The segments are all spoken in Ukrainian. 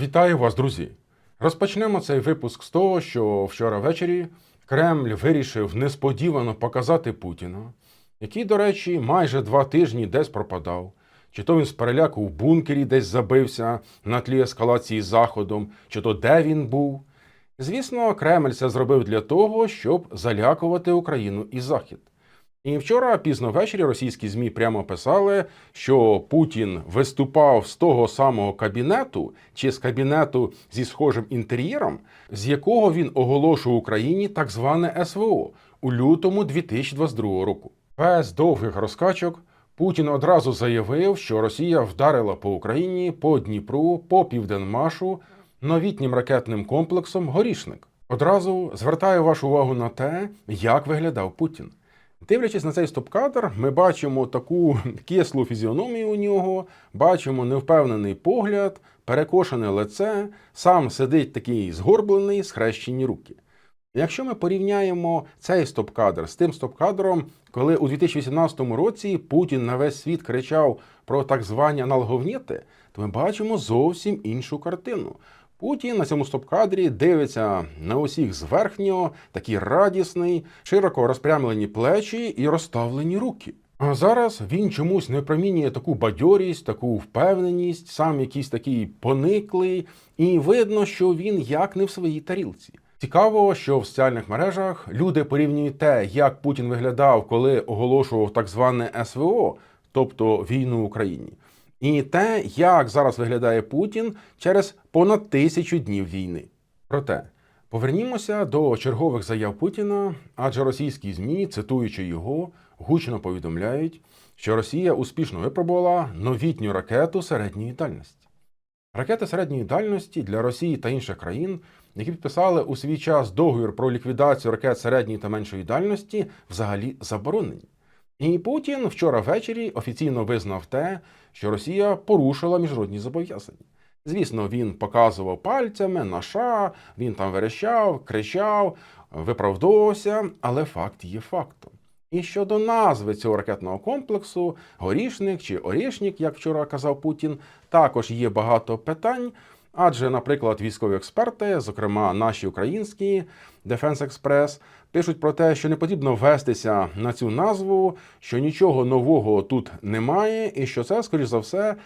Вітаю вас, друзі! Розпочнемо цей випуск з того, що вчора ввечері Кремль вирішив несподівано показати Путіна, який, до речі, майже два тижні десь пропадав. Чи то він з переляку в бункері десь забився на тлі ескалації з Заходом, чи то де він був. Звісно, Кремль це зробив для того, щоб залякувати Україну і Захід. І вчора пізно ввечері російські ЗМІ прямо писали, що Путін виступав з того самого кабінету чи з кабінету зі схожим інтер'єром, з якого він оголошував Україні так зване СВО у лютому 2022 року. Без довгих розкачок Путін одразу заявив, що Росія вдарила по Україні, по Дніпру, по Південмашу новітнім ракетним комплексом Горішник. Одразу звертаю вашу увагу на те, як виглядав Путін. Дивлячись на цей стоп-кадр, ми бачимо таку кислу фізіономію у нього, бачимо невпевнений погляд, перекошене лице, сам сидить такий згорблений, схрещені руки. Якщо ми порівняємо цей стоп-кадр з тим стоп-кадром, коли у 2018 році Путін на весь світ кричав про так звані аналоговніти, то ми бачимо зовсім іншу картину. Путін на цьому стоп-кадрі дивиться на усіх зверхньо, такий радісний, широко розпрямлені плечі і розставлені руки. А зараз він чомусь не промінює таку бадьорість, таку впевненість, сам якийсь такий пониклий, і видно, що він як не в своїй тарілці. Цікаво, що в соціальних мережах люди порівнюють те, як Путін виглядав, коли оголошував так зване СВО, тобто війну в Україні, і те, як зараз виглядає Путін через понад тисячу днів війни. Проте повернімося до чергових заяв Путіна, адже російські змі, цитуючи його, гучно повідомляють, що Росія успішно випробувала новітню ракету середньої дальності. Ракети середньої дальності для Росії та інших країн, які підписали у свій час договір про ліквідацію ракет середньої та меншої дальності, взагалі заборонені. І Путін вчора ввечері офіційно визнав те, що Росія порушила міжнародні зобов'язання. Звісно, він показував пальцями на США, він там верещав, кричав, виправдовувався, але факт є фактом. І щодо назви цього ракетного комплексу, горішник чи орішник, як вчора казав Путін, також є багато питань. Адже, наприклад, військові експерти, зокрема наші українські Defense Express, пишуть про те, що не потрібно вестися на цю назву, що нічого нового тут немає, і що це, скоріш за все,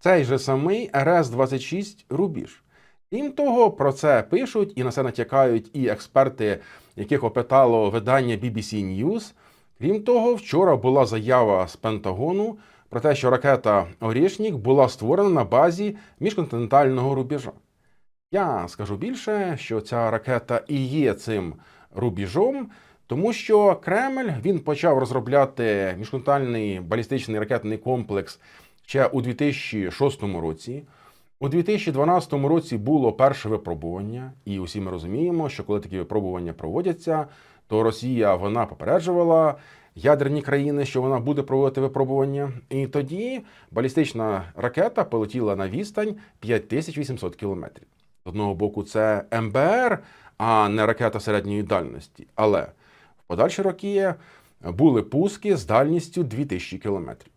цей же самий РС-26 рубіж. Крім того, про це пишуть і на це натякають і експерти, яких опитало видання BBC News. Крім того, вчора була заява з Пентагону про те, що ракета Орішнік була створена на базі міжконтинентального рубежа. Я скажу більше, що ця ракета і є цим рубіжом, тому що Кремль він почав розробляти міжконтинентальний балістичний ракетний комплекс ще у 2006 році. У 2012 році було перше випробування, і усі ми розуміємо, що коли такі випробування проводяться, то Росія вона попереджувала ядерні країни, що вона буде проводити випробування. І тоді балістична ракета полетіла на відстань 5800 кілометрів. З одного боку, це МБР, а не ракета середньої дальності. Але в подальші роки були пуски з дальністю 2000 кілометрів.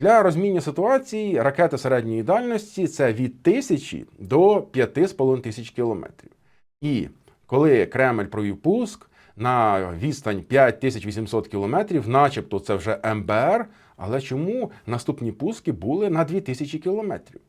Для розуміння ситуації ракети середньої дальності це від 1000 до 5500 кілометрів. І коли Кремль провів пуск на відстань 5800 кілометрів, начебто це вже МБР, але чому наступні пуски були на 2000 кілометрів?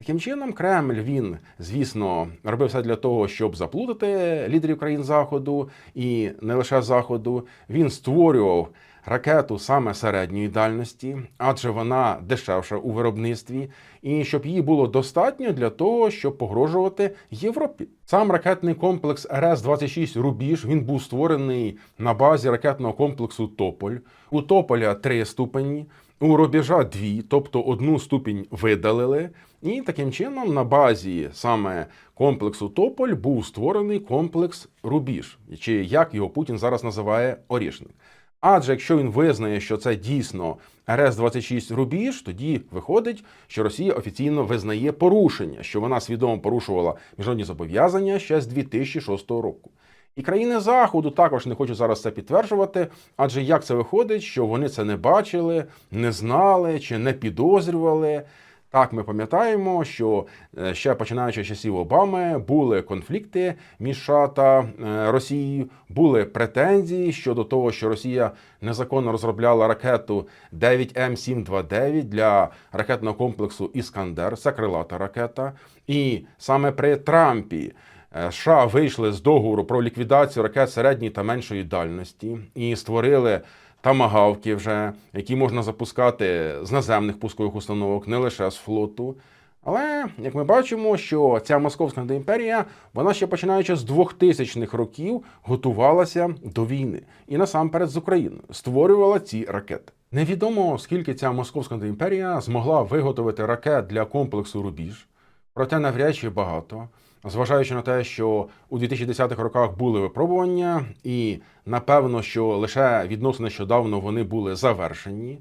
Таким чином, Кремль він, звісно, робив все для того, щоб заплутати лідерів країн Заходу і не лише Заходу. Він створював ракету саме середньої дальності, адже вона дешевша у виробництві, і щоб її було достатньо для того, щоб погрожувати Європі. Сам ракетний комплекс РС-26 Рубіж він був створений на базі ракетного комплексу Тополь. У Тополя три ступені. У рубежа дві, тобто одну ступінь видалили, і таким чином на базі саме комплексу Тополь був створений комплекс Рубіж, чи як його Путін зараз називає Орішник. Адже якщо він визнає, що це дійсно РС-26 рубіж, тоді виходить, що Росія офіційно визнає порушення, що вона свідомо порушувала міжнародні зобов'язання ще з 2006 року. І країни Заходу також не хочуть зараз це підтверджувати, адже як це виходить, що вони це не бачили, не знали чи не підозрювали. Так, ми пам'ятаємо, що е, ще починаючи з часів Обами були конфлікти між США та е, Росією, були претензії щодо того, що Росія незаконно розробляла ракету 9М729 для ракетного комплексу Іскандер. Це крилата ракета. І саме при Трампі е, США вийшли з договору про ліквідацію ракет середньої та меншої дальності і створили тамагавки вже, які можна запускати з наземних пускових установок, не лише з флоту. Але як ми бачимо, що ця московська імперія, вона ще починаючи з 2000-х років готувалася до війни і насамперед з Україною створювала ці ракети. Невідомо скільки ця московська імперія змогла виготовити ракет для комплексу Рубіж, проте навряд чи багато. Зважаючи на те, що у 2010-х роках були випробування, і напевно, що лише відносно нещодавно вони були завершені.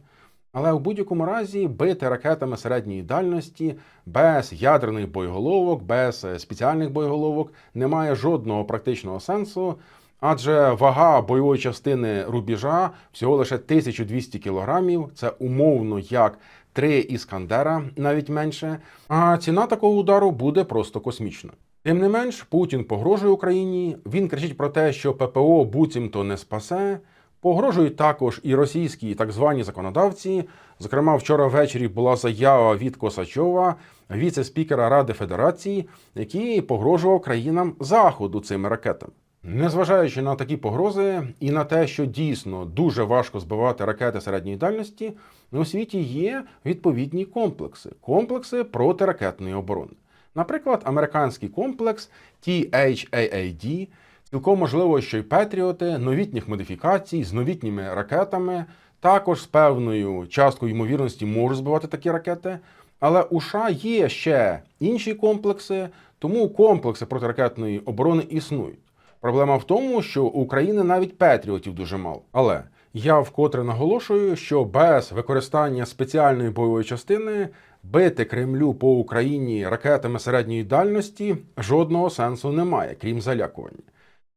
Але в будь-якому разі бити ракетами середньої дальності без ядерних боєголовок, без спеціальних боєголовок не має жодного практичного сенсу, адже вага бойової частини рубіжа всього лише 1200 кілограмів. Це умовно як три іскандера, навіть менше. А ціна такого удару буде просто космічна. Тим не менш, Путін погрожує Україні. Він кричить про те, що ППО буцімто не спасе. Погрожують також і російські так звані законодавці. Зокрема, вчора ввечері була заява від Косачова, віце-спікера Ради Федерації, який погрожував країнам заходу цими ракетами. Незважаючи на такі погрози і на те, що дійсно дуже важко збивати ракети середньої дальності, у світі є відповідні комплекси комплекси протиракетної оборони. Наприклад, американський комплекс THAAD, цілком можливо, що й Петріоти, новітніх модифікацій з новітніми ракетами, також з певною часткою ймовірності можуть збивати такі ракети. Але у США є ще інші комплекси, тому комплекси протиракетної оборони існують. Проблема в тому, що у України навіть Петріотів дуже мало. Але я вкотре наголошую, що без використання спеціальної бойової частини бити Кремлю по Україні ракетами середньої дальності жодного сенсу немає, крім залякування.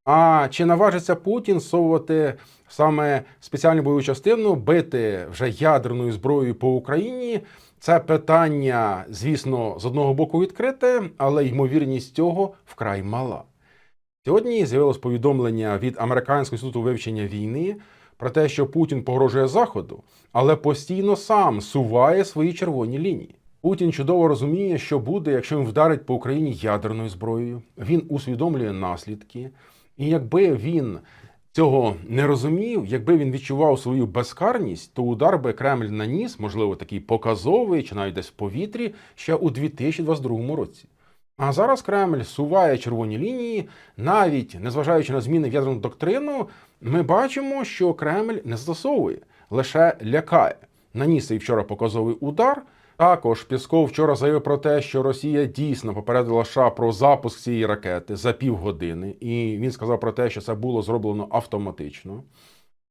А чи наважиться Путін совувати саме спеціальну бойову частину, бити вже ядерною зброєю по Україні? Це питання, звісно, з одного боку відкрите, але ймовірність цього вкрай мала. Сьогодні з'явилось повідомлення від Американського інституту вивчення війни про те, що Путін погрожує Заходу, але постійно сам суває свої червоні лінії. Путін чудово розуміє, що буде, якщо він вдарить по Україні ядерною зброєю. Він усвідомлює наслідки. І якби він цього не розумів, якби він відчував свою безкарність, то удар би Кремль наніс, можливо, такий показовий чи навіть десь в повітрі ще у 2022 році. А зараз Кремль суває червоні лінії, навіть незважаючи на зміни в ядерну доктрину, ми бачимо, що Кремль не застосовує, лише лякає. Наніс цей вчора показовий удар. Також Пісков вчора заявив про те, що Росія дійсно попередила США про запуск цієї ракети за півгодини, і він сказав про те, що це було зроблено автоматично.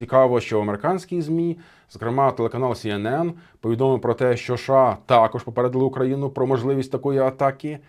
Цікаво, що американські змі, зокрема телеканал CNN, повідомив про те, що США також попередили Україну про можливість такої атаки.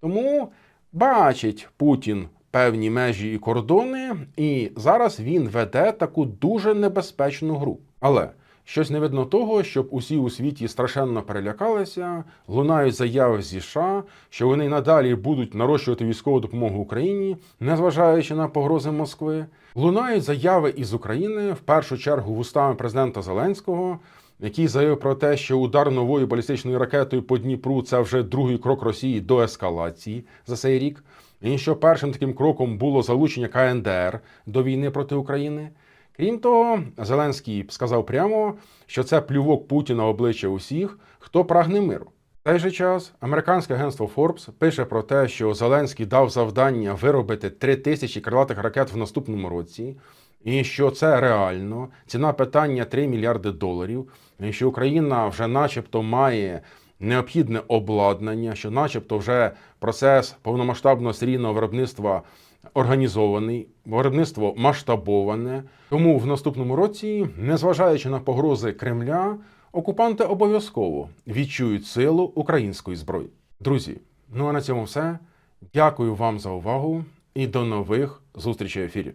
Тому бачить Путін певні межі і кордони, і зараз він веде таку дуже небезпечну гру. Але щось не видно того, щоб усі у світі страшенно перелякалися, лунають заяви зі США, що вони надалі будуть нарощувати військову допомогу Україні, незважаючи на погрози Москви. Лунають заяви із України в першу чергу вустами президента Зеленського який заявив про те, що удар новою балістичною ракетою по Дніпру це вже другий крок Росії до ескалації за цей рік. І що першим таким кроком було залучення КНДР до війни проти України. Крім того, Зеленський сказав прямо, що це плювок Путіна обличчя усіх, хто прагне миру. В той же час американське агентство Forbes пише про те, що Зеленський дав завдання виробити 3 тисячі крилатих ракет в наступному році, і що це реально. Ціна питання 3 мільярди доларів. І що Україна вже, начебто, має необхідне обладнання, що, начебто, вже процес повномасштабного серійного виробництва організований, виробництво масштабоване. Тому в наступному році, незважаючи на погрози Кремля, окупанти обов'язково відчують силу української зброї. Друзі, ну а на цьому все. Дякую вам за увагу і до нових зустрічей в ефірі.